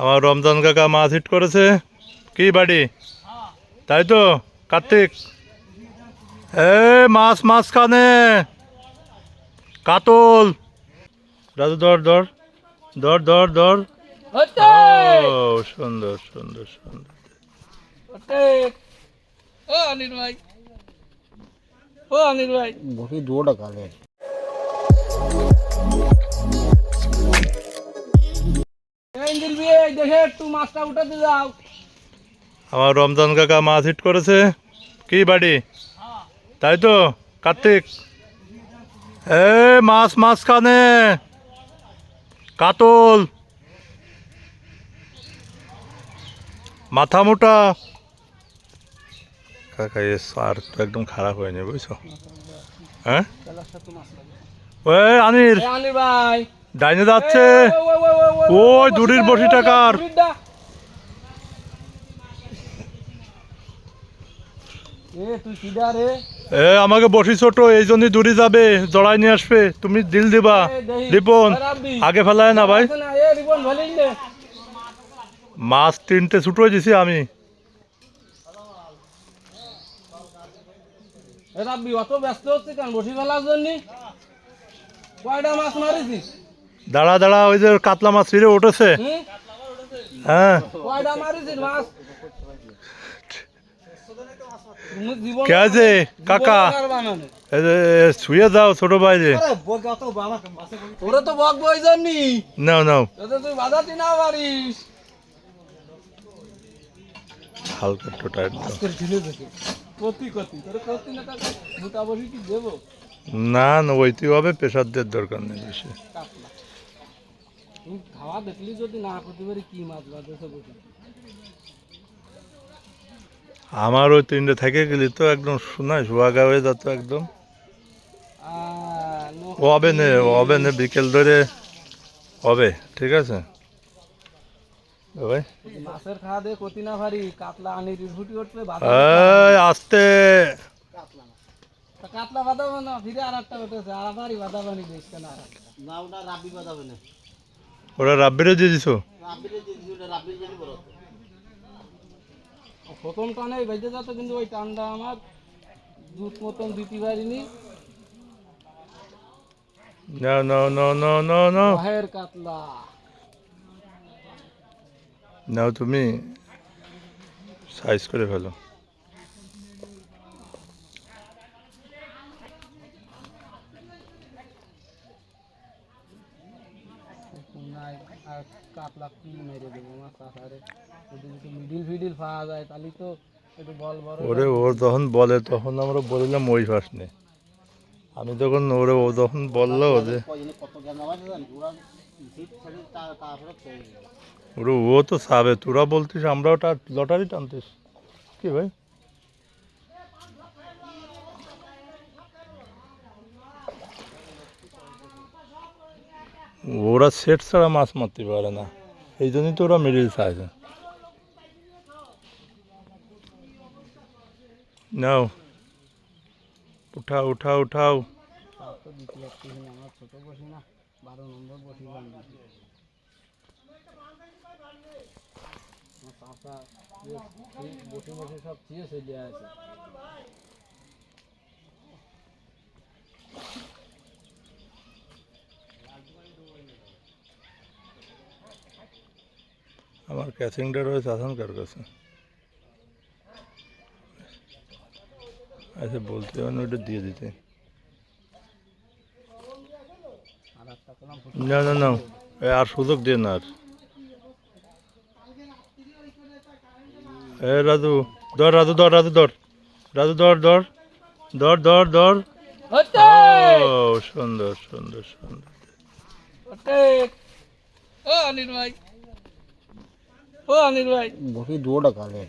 আমার রমজান কাকা মাছ হিট করেছে। কি বাড়ি? তাই তো কার্তিক। এ মাছ মাছ কানে কাতল। রাজু ধর ধর। ধর ধর ধর। ও সুন্দর সুন্দর সুন্দর। ও অনিল ভাই। ও অনিল ভাই। দুটা কালে দেখে একটু মাছটা উঠাতে যাও। আমার রমজান কাকা মাছ হিট করেছে। কি বাড়ি? তাই তো কার্তিক। এ মাছ মাছ কানে কাতল। মাথা মোটা। কাকা এ সার তো একদম খারাপ হয়নি বুঝছ? হ্যাঁ? ওই আনির। অনিল ভাই। ডাইনে যাচ্ছে। ওই দড়ির বসি টাকার। এ আমাকে বসি ছোট এই জন্যই দূরে যাবে। জড়াই নিয়ে আসবে। তুমি দিল দিবা। রিপন আগে ফেলায় না ভাই। মাছ তিনটে ছুটো দিছি আমি। অত ব্যস্ত হচ্ছে কেন? বসি ফেলার জন্য? কয়টা মাছ মারিছিস? দাঁড়া দাঁড়া ওই যে কাতলা মাছ ফিরে উঠেছে। হ্যাঁ। কে আছে? কাকা? শুয়ে যাও ছোট ভাই যে তোরে তো বক বই জানি নাও নাও। তুই না পারিস। হালকা না টাকা মোটা বসি কি দেবো? না ওইতে হবে পেশারদের দরকার নেই বেশি। তুমি খাওয়া দেখলি যদি না করতে পারি কি মাছ বাঁধেছে আমার ওই তিনটে থেকে গেলি তো একদম শোনায় সোয়াগা হয়ে যেত একদম। হবে নে হবে নে বিকেল ধরে হবে ঠিক আছে? ভাই। মাছের খাওয়া দিয়ে কতি না পারি কাতলা আনি ফুটি উঠবে এই আসতে। কাতলা বাঁধাবো না ফিরে আর একটা উঠেছে আর পারি বাঁধা পানি দেখছে না না ওটা রাব্বি বাজাবে না। ওরা রাব্বিরে দিয়ে দিছো? প্রথম টানে বেঁচে যেত কিন্তু ওই টানটা আমার দুধ মতন দিতে পারিনি। No, no, no, no, no, no. ভয়ের কাতলা। নাও তুমি সাইজ করে ফেলো। নাই আর কাতলা কি মেরে দেবো যদি একটু মিডিল ফিডিল পাওয়া যায় তাহলে তো একটু বল বড় ওরে ওর যখন বলে তখন আমরা বলিলাম ওই ফাঁস নে। আমি তখন ওরে ও যখন বলল যে ওরা ও তো সাবে তোরা বলতিস আমরা ওটা লটারি টানতিস। কি ভাই? ওরা সেট ছাড়া মাছ মারতে পারে না। এই জন্যই তো ওরা মিডিল চাইছে নাও। উঠাও উঠাও উঠাও। সব আমার ক্যাচিংটা রয়েছে আসানকার কাছে। আচ্ছা বলতে হবে না ওটা দিয়ে দিতে। না না না এ আর সুযোগ দিয়ে না আর। এ রাজু ধর রাজু ধর রাজু ধর। রাজু ধর ধর ধর ধর ধর। ও সুন্দর সুন্দর সুন্দর। ও অনিল ভাই। ও অনিল ভাই বসি দুটা কালে